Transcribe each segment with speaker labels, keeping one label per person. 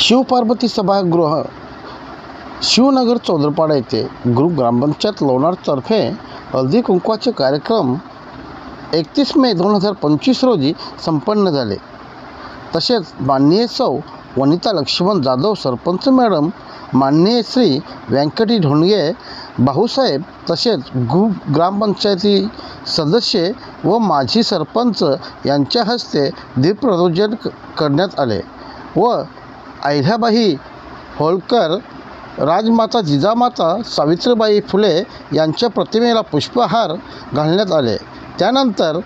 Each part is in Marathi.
Speaker 1: शिवपार्वती सभागृह शिवनगर चौदरपाडा येथे ग्रुप ग्रामपंचायत लोणारतर्फे हळदी कुंकवाचे कार्यक्रम एकतीस मे दोन हजार पंचवीस रोजी संपन्न झाले. तसेच माननीय सौ वनिता लक्ष्मण जाधव सरपंच मॅडम माननीय श्री व्यंकटी ढोंडगे भाऊसाहेब तसेच ग्रुप ग्रामपंचायती सदस्य व माजी सरपंच यांच्या हस्ते दीपप्रदोजन क- करण्यात आले व अहिल्याबाई होळकर राजमाता जिजामाता सावित्रीबाई फुले यांच्या प्रतिमेला पुष्पहार घालण्यात आले. त्यानंतर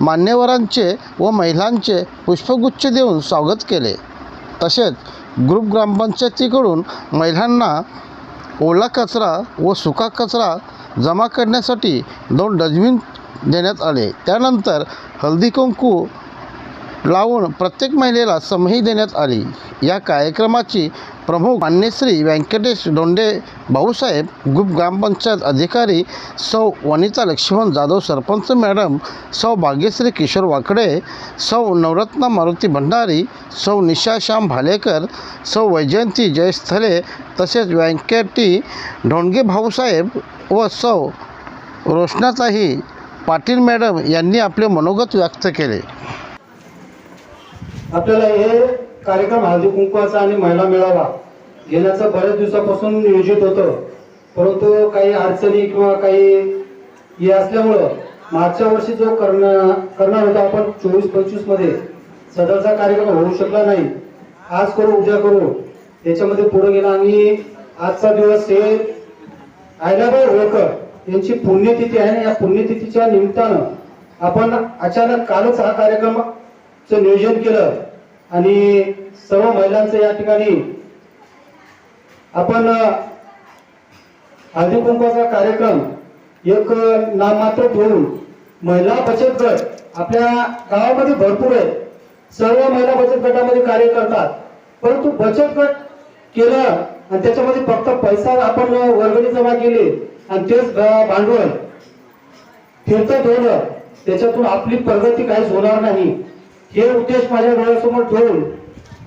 Speaker 1: मान्यवरांचे व महिलांचे पुष्पगुच्छ देऊन स्वागत केले. तसेच ग्रुप ग्रामपंचायतीकडून महिलांना ओला कचरा व सुका कचरा जमा करण्यासाठी दोन डस्टबिन देण्यात आले. त्यानंतर हळदी कुंकू लावून प्रत्येक महिलेला समही देण्यात आली. या कार्यक्रमाची प्रमुख मान्यश्री व्यंकटेश दोंडे भाऊसाहेब गुप ग्रामपंचायत अधिकारी सौ वनिता लक्ष्मण जाधव सरपंच मॅडम सौ भाग्यश्री किशोर वाकडे सौ नवरत्न मारुती भंडारी सौ निशा श्याम भालेकर सौ वैजयंती जयस्थले तसेच व्यंकटी ढोंडगे भाऊसाहेब व सौ रोशनाताई पाटील मॅडम यांनी आपले मनोगत व्यक्त केले.
Speaker 2: आपल्याला हे कार्यक्रम हळदी कुंकवाचा आणि महिला मेळावा घेण्याचं बऱ्याच दिवसापासून नियोजित होतं. परंतु काही अडचणी किंवा काही हे असल्यामुळं मागच्या वर्षी जो करणार करणार होता आपण चोवीस पंचवीसमध्ये सदरचा कार्यक्रम होऊ शकला नाही. आज करू उद्या करू. याच्यामध्ये पुढे गेला आणि आजचा दिवस हे आयलाबाई होळकर यांची पुण्यतिथी आहे ना या पुण्यतिथीच्या निमित्तानं आपण अचानक कालच हा कार्यक्रम कार्यक्रमाचं नियोजन केलं. आणि सर्व महिलांचं या ठिकाणी आपण हळदी कुंकवाचा कार्यक्रम एक नाममात्र ठेवून महिला बचत गट आपल्या गावामध्ये भरपूर आहेत. सर्व महिला बचत गटामध्ये कार्य करतात. परंतु बचत गट केलं आणि त्याच्यामध्ये फक्त पैसा आपण वर्गणी जमा केली आणि तेच भांडवल फिरतं ठेवलं त्याच्यातून आपली प्रगती काहीच होणार नाही. हे उद्देश माझ्या डोळ्यासमोर ठेवून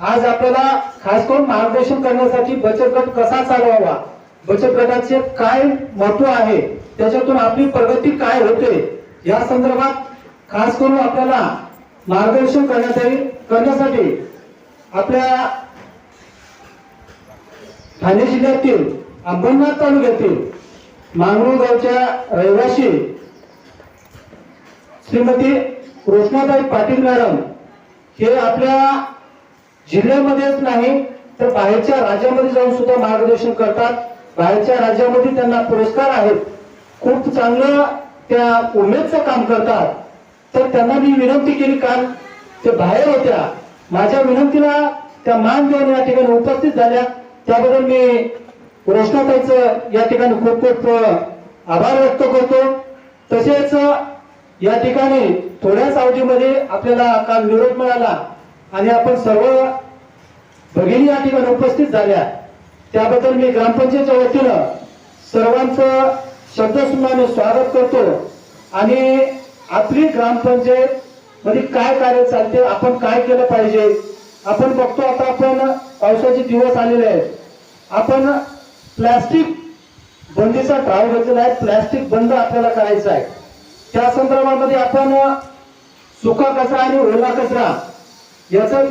Speaker 2: आज आपल्याला खास करून मार्गदर्शन करण्यासाठी बचत गट कसा चालवावा? बचत गटाचे काय महत्त्व आहे? त्याच्यातून आपली प्रगती काय होते? या संदर्भात खास करून आपल्याला मार्गदर्शन करण्यासाठी करण्यासाठी आपल्या ठाणे जिल्ह्यातील अंबरनाथ तालुक्यातील मांगरूळ गावच्या रहिवाशी श्रीमती कृष्णाबाई पाटील मॅडम हे आपल्या जिल्ह्यामध्येच नाही तर बाहेरच्या राज्यामध्ये जाऊन सुद्धा मार्गदर्शन करतात. बाहेरच्या राज्यामध्ये त्यांना पुरस्कार आहेत. खूप चांगलं त्या उमेदचं काम करतात. तर त्यांना मी विनंती केली काल ते बाहेर होत्या. माझ्या विनंतीला त्या मान देऊन या ठिकाणी उपस्थित झाल्या. त्याबद्दल मी रोशनाताईचं या ठिकाणी खूप खूप आभार व्यक्त करतो. तसेच या ठिकाणी थोड्याच अवधीमध्ये आपल्याला काल निरोप मिळाला आणि आपण सर्व भगिनी या ठिकाणी उपस्थित झाल्या. त्याबद्दल मी ग्रामपंचायतच्या वतीनं सर्वांचं शब्दसुमाने स्वागत करतो. आणि आपली ग्रामपंचायत मध्ये काय कार्य चालते आपण काय केलं पाहिजे आपण बघतो आता आपण पावसाचे दिवस आलेले आहेत. आपण प्लॅस्टिक बंदीचा ठराव घेतलेला आहे प्लॅस्टिक बंद आपल्याला करायचं आहे. त्या संदर्भामध्ये आपण सुका कचरा आणि ओला कचरा याचं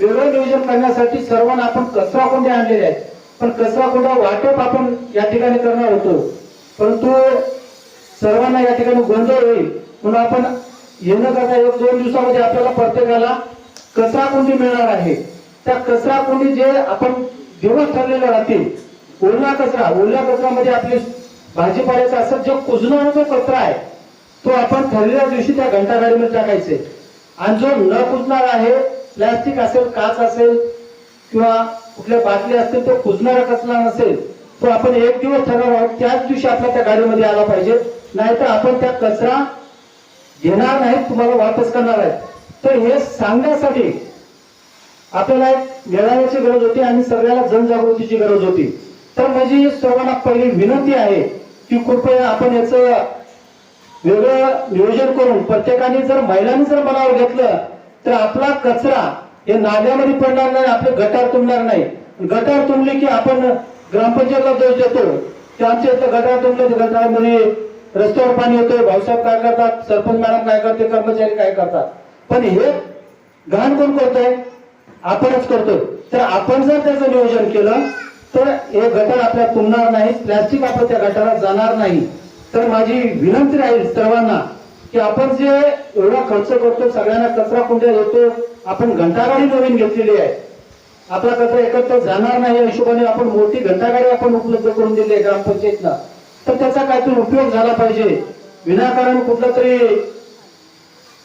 Speaker 2: वेगळं नियोजन करण्यासाठी सर्वांना आपण कचरा कोंडे आणलेले आहेत. पण कचरा कोंडा वाटप आपण या ठिकाणी करणार होतो. परंतु सर्वांना या ठिकाणी गोंधळ होईल. म्हणून आपण येणं करता एक दोन दिवसामध्ये आपल्याला प्रत्येकाला कचरा कुंडी मिळणार आहे. त्या कचरा कुंडी जे आपण दिवस ठरलेले राहतील ओला कचरा ओल्या कचऱ्यामध्ये आपली भाजीपाल्याचा असं जो कुजणारा कचरा आहे तो आपण ठरलेल्या दिवशी त्या घंटागाडीमध्ये टाकायचे. आणि जो न कुजणार आहे प्लॅस्टिक असेल काच असेल किंवा कुठल्या बाटली असतील तो कुजणारा कचरा नसेल तो आपण एक दिवस ठरवणार आहोत त्याच दिवशी आपल्या त्या गाडीमध्ये आला पाहिजे. नाहीतर आपण त्या कचरा घेणार नाही तुम्हाला वापस करणार आहेत. तर हे सांगण्यासाठी आपल्याला एक मेळाव्याची गरज होती आणि सगळ्याला जनजागृतीची गरज होती. तर माझी सर्वांना पहिली विनंती आहे की कृपया आपण याचं वेगळं नियोजन करून प्रत्येकाने जर महिलांनी जर मनावर घेतलं तर आपला कचरा हे नाल्यामध्ये पडणार नाही आपले गटार तुंबणार नाही. गटार तुंबले की आपण ग्रामपंचायतला दोष देतो. की आमच्या इथं गटार तुंबले तर गटारामध्ये रस्त्यावर पाणी येतोय भाऊसाहेब काय करतात सरपंच मॅडम काय करते कर्मचारी काय करतात. पण हे घाण कोण करतोय? आपणच करतोय तर आपण जर त्याचं नियोजन केलं तर हे गटार आपल्या तुंबणार नाही प्लॅस्टिक आपण त्या गटारात जाणार नाही. तर माझी विनंती राहील सर्वांना की आपण जे एवढा खर्च करतो सगळ्यांना कचरा कुंड्या देतो आपण घंटागाडी नवीन घेतलेली आहे. आपला कचरा एकत्र जाणार नाही या हिशोबाने आपण मोठी घंटागाडी आपण उपलब्ध करून दिली आहे ग्रामपंचायतला. तर त्याचा काहीतरी उपयोग झाला पाहिजे. विनाकारण कुठला तरी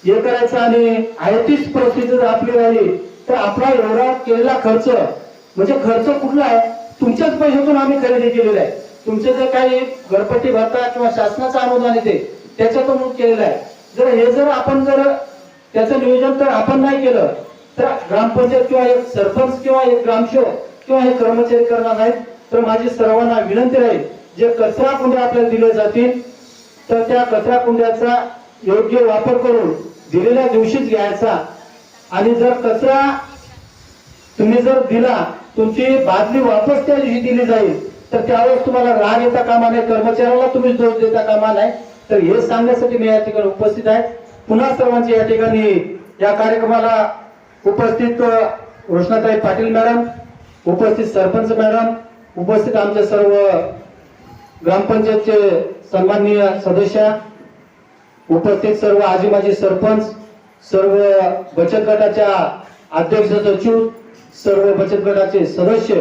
Speaker 2: हे करायचं आणि आहे तीच परिस्थिती जर आपली राहिली तर आपला एवढा केलेला खर्च म्हणजे खर्च कुठला आहे? तुमच्याच पैशातून आम्ही खरेदी केलेला आहे. तुमचे जे काही घरपट्टी भरता किंवा शासनाचं अनुदान येते त्याच्यातून केलेलं आहे. जर हे जर आपण जर त्याचं नियोजन तर आपण नाही केलं तर ग्रामपंचायत किंवा एक सरपंच किंवा एक ग्रामसेवक किंवा हे कर्मचारी करणार नाहीत. तर माझी सर्वांना विनंती राहील जे कचरा कुंड्या आपल्याला दिले जातील तर त्या कचरा कुंड्याचा योग्य वापर करून दिलेल्या दिवशीच घ्यायचा. आणि जर कचरा तुम्ही जर दिला तुमची बादली वापस त्या दिवशी दिली जाईल. तर त्यावेळेस तुम्हाला राग येता कामा नाही कर्मचाऱ्याला तुम्ही दोष देता कामा नाही तर हे सांगण्यासाठी मी या ठिकाणी उपस्थित आहे. पुन्हा सर्वांचे या ठिकाणी या कार्यक्रमाला उपस्थित रोषणाताई पाटील मॅडम उपस्थित सरपंच मॅडम उपस्थित आमचे सर्व ग्रामपंचायतचे सन्माननीय सदस्य उपस्थित सर्व आजी माजी सरपंच सर्व बचत गटाच्या अध्यक्ष सचिव सर्व बचत गटाचे सदस्य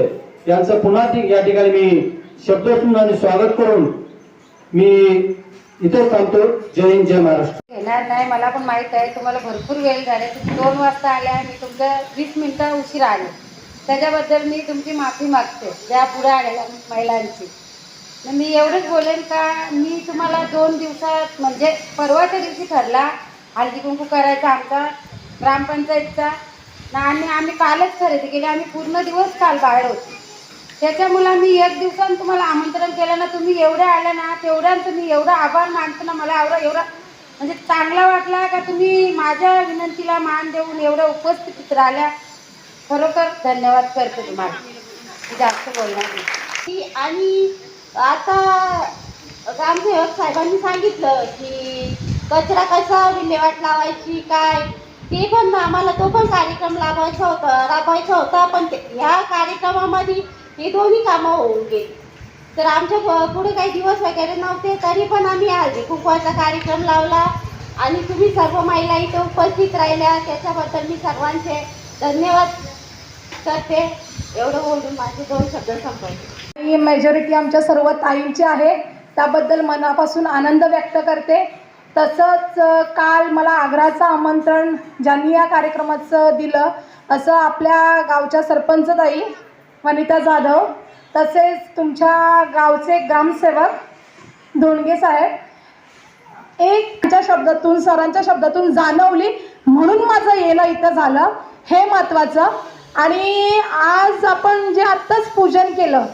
Speaker 2: यांचं पुन्हा या ठिकाणी मी शब्दोसून आणि स्वागत करून मी इथेच थांबतो. जय हिंद जय महाराष्ट्र.
Speaker 3: येणार नाही मला पण माहीत आहे. तुम्हाला भरपूर वेळ झाले. तुम्ही दोन वाजता आल्या मी तुमच्या वीस मिनिटं उशीर आले. त्याच्याबद्दल मी तुमची माफी मागते ज्या पुढे आलेल्या महिलांची मी एवढंच बोलेन का मी तुम्हाला दोन दिवसात म्हणजे परवाच्या दिवशी ठरला हळदी कुंकू करायचा आमचा ग्रामपंचायतचा. ना आणि आम्ही कालच खरेदी केली. आम्ही पूर्ण दिवस काल बाहेर होतो. त्याच्यामुळे मी एक दिवसानं तुम्हाला आमंत्रण केलं ना तुम्ही एवढ्या आल्या ना तेवढ्या तुम्ही एवढा आभार मानतो ना मला एवढा एवढा म्हणजे चांगला वाटला का तुम्ही माझ्या विनंतीला मान देऊन एवढ्या उपस्थितीत राहिल्या? खरोखर धन्यवाद करते तुम्हाला. जास्त बोलणार नाही.
Speaker 4: की आणि आता ग्रामसेवक साहेबांनी सांगितलं की कचरा कसा विल्हेवाट लावायची काय? ते पण आम्हाला तो पण कार्यक्रम लावायचा होता राबवायचा होता पण ते- ह्या कार्यक्रमामध्ये हे दोन्ही कामं होऊन गेली. तर आमच्या पुढे काही दिवस वगैरे नव्हते तरी पण आम्ही हळदी कुकवाचा कार्यक्रम लावला. आणि तुम्ही सर्व महिला इथे उपस्थित राहिल्या त्याच्याबद्दल मी सर्वांचे धन्यवाद करते. एवढं बोलून माझे दोन शब्द संपवते.
Speaker 5: ही मेजॉरिटी आमच्या सर्व ताईंची आहे. त्याबद्दल मनापासून आनंद व्यक्त करते. तसंच काल मला आग्राचं आमंत्रण ज्यांनी या कार्यक्रमाचं दिलं असं आपल्या गावच्या सरपंच ताई वनिता जाधव तसेच तुमच्या गावचे ग्रामसेवक धोंडगे साहेब. एक शब्दातून सरांच्या शब्दातून जाणवली म्हणून माझं येणं इथं झालं. हे महत्त्वाचं आणि आज आपण जे आत्ताच पूजन केलं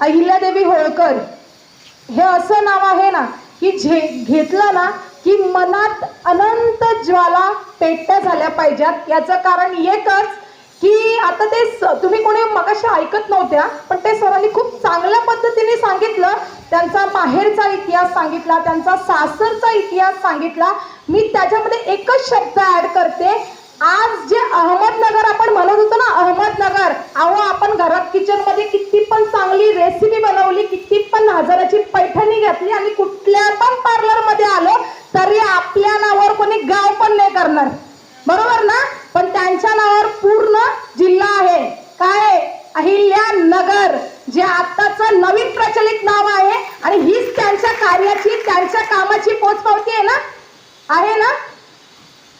Speaker 5: अहिल्यादेवी होळकर हे असं नाव आहे ना की झे घेतलं ना की मनात अनंत ज्वाला पेट्या झाल्या पाहिजेत. याचं कारण एकच की आता ते स- तुम्ही कोणी मगाशी ऐकत नव्हत्या पण ते सरांनी खूप चांगल्या पद्धतीने सांगितलं. त्यांचा माहेरचा इतिहास सांगितला त्यांचा सासरचा इतिहास सांगितला. मी त्याच्यामध्ये एकच शब्द ऍड करते. आज जे अहमदनगर आपण म्हणत होतो ना अहमदनगर अहो आपण घरात किचनमध्ये किती पण चांगली रेसिपी बनवली किती पण हजाराची पैठणी घेतली आणि कुठल्या पण पार्लरमध्ये आलो तरी आपल्या नावावर कोणी गाव पण नाही करणार बरोबर ना पण त्यांच्या नावावर पूर्ण जिल्हा आहे काय अहिल्या नगर जे आत्ताच नवीन प्रचलित नाव आहे आणि हीच त्यांच्या कार्याची त्यांच्या कामाची पोचपावती आहे ना आहे ना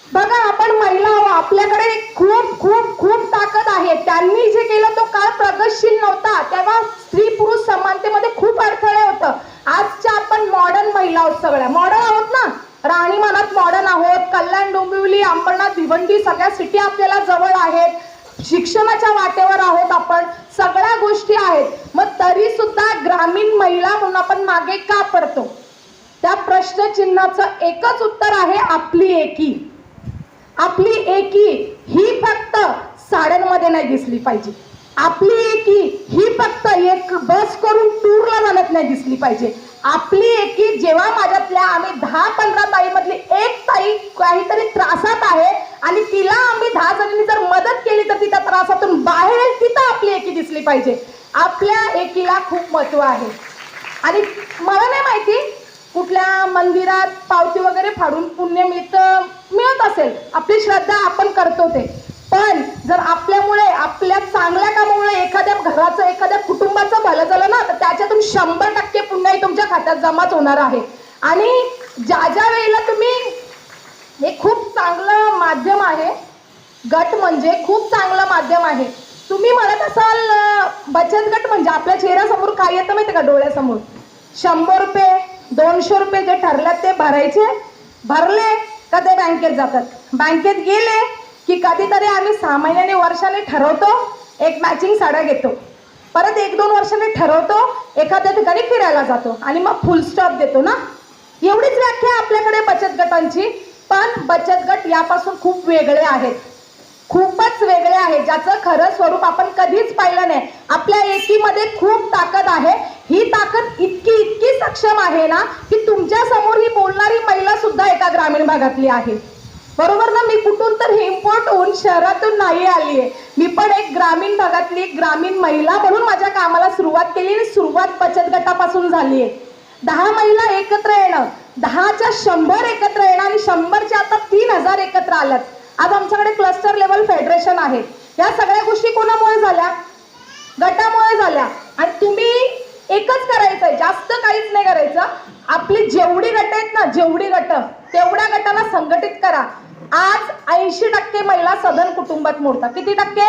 Speaker 5: बघा आपण महिला आहो आपल्याकडे खूप खूप खूप ताकद आहे त्यांनी जे केलं तो काळ प्रगतशील नव्हता तेव्हा स्त्री पुरुष समानतेमध्ये खूप अडथळे होतं आजच्या आपण मॉडर्न महिला आहोत सगळ्या मॉडर्न आहोत ना? राहणीमानात मॉडर्न आहोत. कल्याण डोंबिवली अंबरनाथ भिवंडी सगळ्या सिटी आपल्याला जवळ आहेत. शिक्षणाच्या वाटेवर आहोत आपण. सगळ्या गोष्टी आहेत. मग तरी सुद्धा ग्रामीण महिला म्हणून आपण मागे का पडतो? त्या प्रश्नचिन्हाचं एकच उत्तर आहे आपली एकी. आपली एकी ही फक्त साड्यांमध्ये नाही दिसली पाहिजे. आपली एकी ही फक्त एक बस करून टूरला जाण्यात नाही दिसली पाहिजे. आपली एकी जेव्हा माझ्यातल्या आम्ही दहा पंधरा ताईमधली एक ताई काहीतरी त्रासात आहे आणि तिला आम्ही दहा जणांनी जर मदत केली तर तिच्या त्रासातून बाहेर येईल तिथं आपली एकी दिसली पाहिजे. आपल्या एकीला खूप महत्त्व आहे. आणि मला नाही माहिती कुठल्या मंदिरात पावती वगैरे फाडून पुण्य मिळतं मिळत असेल. आपली श्रद्धा आपण करतो ते. पण जर आपल्यामुळे आपल्या चांगल्या कामामुळे एखाद्या घराचं एखाद्या कुटुंबाचं भलं झालं ना तर त्याच्यातून शंभर टक्के पुण्याही तुमच्या खात्यात जमाच होणार आहे. आणि ज्या ज्या वेळेला तुम्ही हे खूप चांगलं माध्यम आहे गट म्हणजे खूप चांगलं माध्यम आहे. तुम्ही म्हणत असाल बचत गट म्हणजे आपल्या चेहऱ्यासमोर काय येतं माहिती का डोळ्यासमोर? शंभर रुपये दोनशे रुपये जे ठरल्यात ते भरायचे भरले का ते बँकेत जातात? बँकेत गेले की कधीतरी आम्ही सहा महिन्याने वर्षाने ठरवतो एक मॅचिंग साड्या घेतो. परत एक दोन वर्षाने ठरवतो एखाद्या ठिकाणी फिरायला जातो आणि मग फुल स्टॉप देतो ना? एवढीच व्याख्या आपल्याकडे बचत गटांची पण बचत गट यापासून खूप वेगळे आहेत. खूपच वेगळे आहे. ज्याचं खरं स्वरूप आपण कधीच पाहिलं नाही. आपल्या एकीमध्ये खूप ताकद आहे. ही ताकद इतकी इतकी सक्षम आहे ना की तुमच्यासमोर ही बोलणारी महिला सुद्धा एका ग्रामीण भागातली आहे. बरोबर ना? मी कुठून तर इम्पोर्ट होऊन शहरातून नाही आली आहे. मी पण एक ग्रामीण भागातली एक ग्रामीण महिला म्हणून माझ्या कामाला सुरुवात केली आणि सुरुवात बचत गटापासून झाली आहे. दहा महिला एकत्र येणं दहाच्या शंभर एकत्र येणं आणि शंभरच्या आता तीन हजार एकत्र आल्यात. आज आमच्याकडे क्लस्टर लेवल फेडरेशन आहे. या सगळ्या गोष्टी कोणामुळे झाल्या? गटामुळे झाल्या. आणि तुम्ही एकच करायचं आहे. जास्त काहीच नाही करायचं. आपली जेवढी गट आहेत ना जेवढी गट तेवढ्या गटाला संघटित करा. आज ऐंशी टक्के महिला सदन कुटुंबात मोडतात. किती टक्के?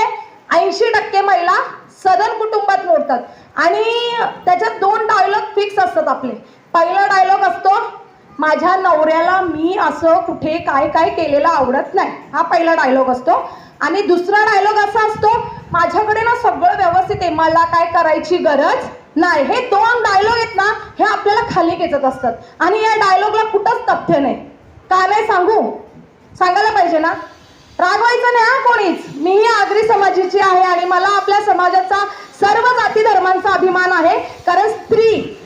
Speaker 5: ऐंशी टक्के महिला सदन कुटुंबात मोडतात. आणि त्याच्यात दोन डायलॉग फिक्स असतात आपले. पहिला डायलॉग असतो माझ्या नवऱ्याला मी असं कुठे काय काय केलेलं आवडत नाही. हा पहिला डायलॉग असतो. आणि दुसरा डायलॉग असा असतो माझ्याकडे ना सगळं व्यवस्थित आहे. मला काय करायची गरज नाही. हे दोन डायलॉग आहेत ना हे आपल्याला खाली खेचत असतात. आणि या डायलॉगला कुठंच तथ्य नाही. का नाही सांगू? सांगायला पाहिजे ना? रागवायचं नाही हा कोणीच. मीही आगरी समाजाची आहे आणि मला आपल्या समाजाचा सर्व जाती धर्मांचा अभिमान आहे. कारण स्त्री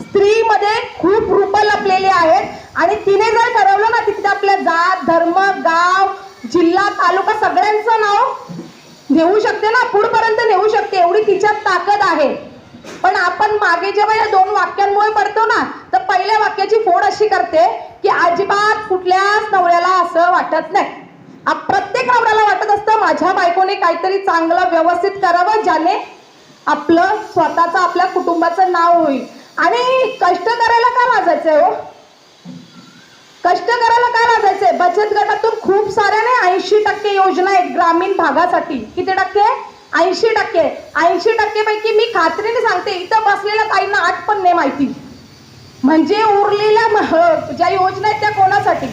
Speaker 5: स्त्रीमध्ये खूप रूप लपलेली आहेत. आणि तिने जर ठरवलं ना तिथे आपल्या जात धर्म गाव जिल्हा तालुका सगळ्यांचं नाव नेऊ शकते ना? पुढपर्यंत नेऊ शकते. एवढी तिच्यात ताकद आहे. पण आपण मागे जेव्हा या दोन वाक्यांमुळे पडतो ना तर पहिल्या वाक्याची फोड अशी करते की अजिबात कुठल्याच नवऱ्याला असं वाटत नाही. प्रत्येक नवऱ्याला वाटत असतं माझ्या बायकोने काहीतरी चांगलं व्यवस्थित करावं ज्याने आपलं स्वतःचं आपल्या कुटुंबाचं नाव होईल. आणि कष्ट करायला का लाजायचंय हो? कष्ट करायला काय लाजायचंय बचत गटातून खूप साऱ्या नाही ऐंशी टक्के योजना आहेत ग्रामीण भागासाठी. किती टक्के? ऐंशी टक्के. ऐंशी टक्के पैकी मी खात्रीने सांगते इथं बसलेल्या ताईंना आठ पण नाही माहिती. म्हणजे उरलेल्या म- ज्या योजना आहेत त्या कोणासाठी?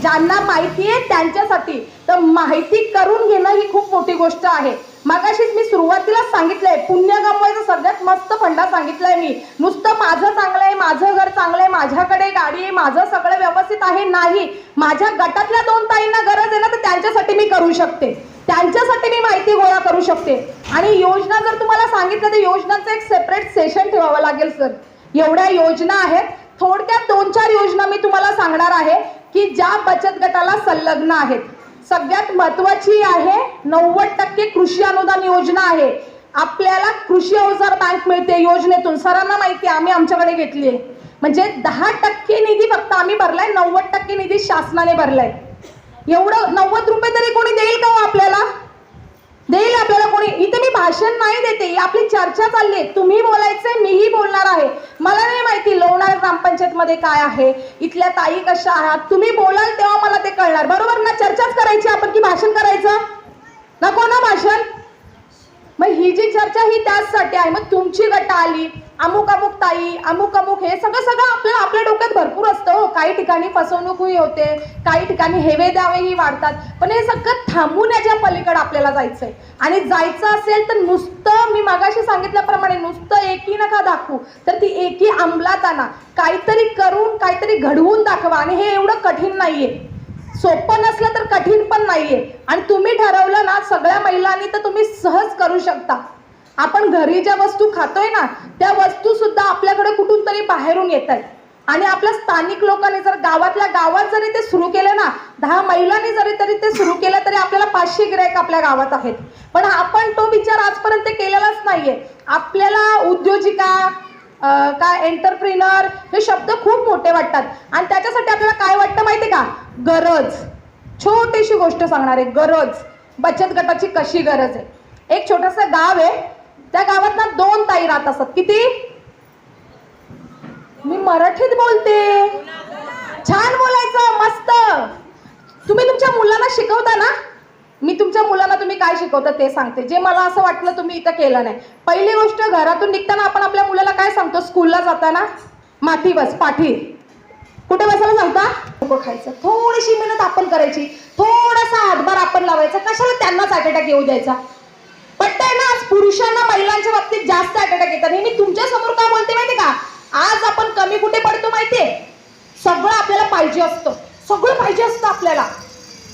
Speaker 5: ज्यांना माहिती आहे त्यांच्यासाठी. तर माहिती करून घेणं ही खूप मोठी गोष्ट आहे. मगाशीच मी सुरुवातीलाच सांगितलंय पुण्य गमवायचं सगळ्यात मस्त फंडा सांगितलाय मी. नुसतं माझं चांगलं आहे माझं घर चांगलं आहे माझ्याकडे गाडी आहे माझं सगळं व्यवस्थित आहे नाही. माझ्या गटातल्या दोन ताईंना गरज आहे ना तर त्यांच्यासाठी मी करू शकते. त्यांच्यासाठी मी माहिती गोळा करू शकते. आणि योजना जर तुम्हाला सांगितलं तर योजनांचं एक सेपरेट सेशन ठेवावं लागेल सर एवढ्या योजना आहेत. थोडक्यात दोन चार योजना मी तुम्हाला सांगणार आहे की ज्या बचत गटाला संलग्न आहेत. सगळ्यात महत्वाची आहे नव्वद टक्के कृषी अनुदान योजना आहे. आपल्याला कृषी अवजार बँक मिळते योजनेतून. सरांना माहिती आहे आम्ही आमच्याकडे घेतली आहे. म्हणजे दहा टक्के निधी फक्त आम्ही भरलाय नव्वद टक्के निधी शासनाने भरलाय. एवढं नव्वद रुपये तरी कोणी देईल का हो आपल्याला? देईल आपल्याला कोणी. इथे मी भाषण नाही देते. आपली चर्चा चालली आहे. तुम्ही बोलायचंय मीही बोलणार आहे. मला नाही माहिती लोणार ग्रामपंचायत मध्ये काय आहे. इथल्या ताई कशा आहात? तुम्ही बोलाल तेव्हा मला ते कळणार. बरोबर ना? चर्चाच करायची आपण की भाषण करायचं? नको ना भाषण? मग ही जी चर्चा ही त्याचसाठी आहे. मग तुमची गट आली. अमुक अमुक ताई अमुक अमुक हे सगळं सगळं आपल्याला आपल्या डोक्यात भरपूर असतं हो. काही ठिकाणी फसवणूकही होते काही ठिकाणी हेवे दावेही वाढतात. पण हे सगळं थांबून याच्या पलीकडे आपल्याला जायचंय. आणि जायचं असेल तर नुसतं मी मागाशी सांगितल्याप्रमाणे नुसतं एकी नका दाखवू. तर ती एकी अंमलात आणा काहीतरी करून काहीतरी घडवून दाखवा. आणि हे एवढं कठीण नाहीये. सोपं नसलं तर कठीण पण नाहीये. आणि तुम्ही ठरवलं ना सगळ्या महिलांनी तर तुम्ही सहज करू शकता. आपण घरी ज्या वस्तू खातोय ना त्या वस्तू सुद्धा आपल्याकडे कुठून तरी बाहेरून येत आहेत आणि आपल्या स्थानिक लोकांनी जर गावातल्या गावात जरी ते सुरू केलं ना दहा महिलांनी जरी तरी ते सुरू केलं तरी आपल्याला पाचशे गिरायक आपल्या गावात आहेत. पण आपण तो विचार आजपर्यंत केलेलाच नाहीये. आपल्याला उद्योजिका काय एंटरप्रिनर हे शब्द खूप मोठे वाटतात. आणि त्याच्यासाठी आपल्याला काय वाटतं माहिती का? गरज. छोटीशी गोष्ट सांगणार आहे गरज. बचत गटाची कशी गरज आहे? एक छोटंसं गाव आहे त्या गावात ना दोन ताई राहत असतात. किती? मी मराठीत बोलते. छान बोलायचं मस्त. तुम्ही तुमच्या मुलांना शिकवता ना? मी तुमच्या मुलांना तुम्ही काय शिकवता ते सांगते. जे मला असं वाटलं तुम्ही इथं केलं नाही. पहिली गोष्ट घरातून निघताना आपण आपल्या मुलाला काय सांगतो? स्कूलला जाताना माती बस पाठी कुठे बसायला सांगता? नको खायचं. थोडीशी मेहनत आपण करायची. थोडासा हातभार आपण लावायचा. कशाला त्यांनाच अटॅक येऊ द्यायचा? पटतंय ना आज पुरुषांना महिलांच्या बाबतीत जास्त अटॅक येतात. हे मी तुमच्यासमोर काय बोलते माहिती का? आज आपण कमी कुठे पडतो माहितीये? सगळं आपल्याला पाहिजे असतं. सगळं पाहिजे असतं आपल्याला.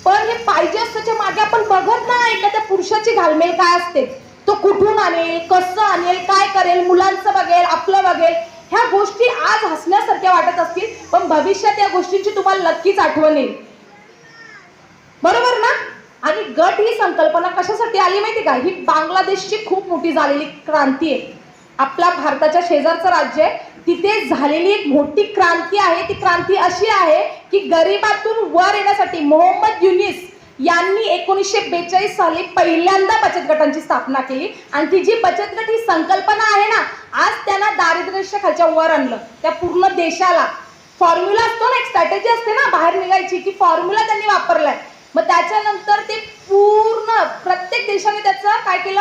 Speaker 5: पण हे पाहिजे असल्याच्या मागे आपण बघत नाही एखाद्या पुरुषाची घालमेल काय असते. तो कुठून आणेल कसं आणेल काय करेल मुलांचं बघेल आपलं बघेल ह्या गोष्टी आज हसण्यासारख्या वाटत असतील. पण भविष्यात या गोष्टींची तुम्हाला नक्कीच आठवण येईल. बरोबर ना? आणि गट ही संकल्पना कशासाठी आली माहिती का? ही बांगलादेशची खूप मोठी झालेली क्रांती आहे. आपला भारताच्या शेजारचं राज्य आहे. तिथे झालेली एक मोठी क्रांती आहे. ती क्रांती अशी आहे की गरिबातून वर येण्यासाठी मोहम्मद युनिस यांनी एकोणीसशे बेचाळीस साली पहिल्यांदा बचत गटांची स्थापना केली. आणि ती जी बचत गट ही संकल्पना आहे ना आज त्यांना दारिद्र्याच्या खालच्या वर आणलं. त्या पूर्ण देशाला फॉर्म्युला असतो ना एक स्ट्रॅटेजी असते ना बाहेर निघायची ती फॉर्म्युला त्यांनी वापरलाय मग त्याच्यानंतर ते पूर्ण प्रत्येक देशाने त्याचं काय केलं?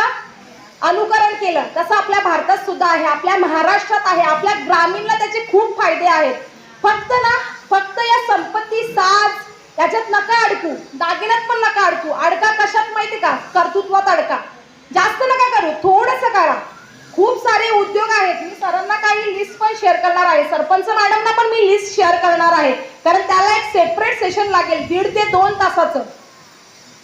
Speaker 5: अनुकरण केलं. तसं आपल्या भारतात सुद्धा आहे आपल्या महाराष्ट्रात आहे आपल्या ग्रामीणला त्याचे खूप फायदे आहेत. फक्त ना फक्त या संपत्ती साज याच्यात नका अडकू. दागिन्यात पण नका अडकू. अडका कशात माहिती का? कर्तृत्वात अडका. जास्त नका करू थोडंसं करा. खूप सारे उद्योग आहेत. मी सरांना काही लिस्ट पण शेअर करणार आहे. सरपंच मॅडमना पण मी लिस्ट शेअर करणार आहे. कारण त्याला एक सेपरेट सेशन लागेल दीड ते दोन तासाचं.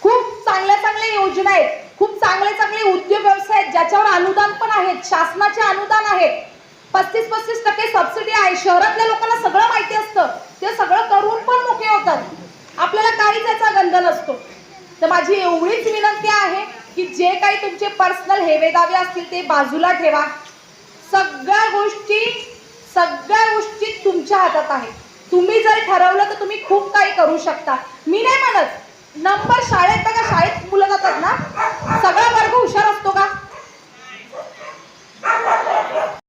Speaker 5: खूप चांगल्या चांगल्या योजना आहेत. खूप चांगले चांगले उद्योग व्यवसाय आहेत ज्याच्यावर अनुदान पण आहेत शासनाचे अनुदान आहेत. पस्तीस पस्तीस टक्के सबसिडी आहे. शहरातल्या लोकांना सगळं माहिती असतं. ते सगळं करून पण मोके होतात. आपल्याला काहीच याचा गंध नसतो. तर माझी एवढीच विनंती आहे की जे काही तुमचे पर्सनल हेवेदावे असतील ते बाजूला ठेवा. सगळ्या गोष्टी सगळ्या गोष्टी तुमच्या हातात आहेत. तुम्ही जर ठरवलं तर तुम्ही खूप काही करू शकता. मी नाही म्हणत नंबर शाळेत का शाळेत मुलं जातात ना. सगळा वर्ग हुशार असतो.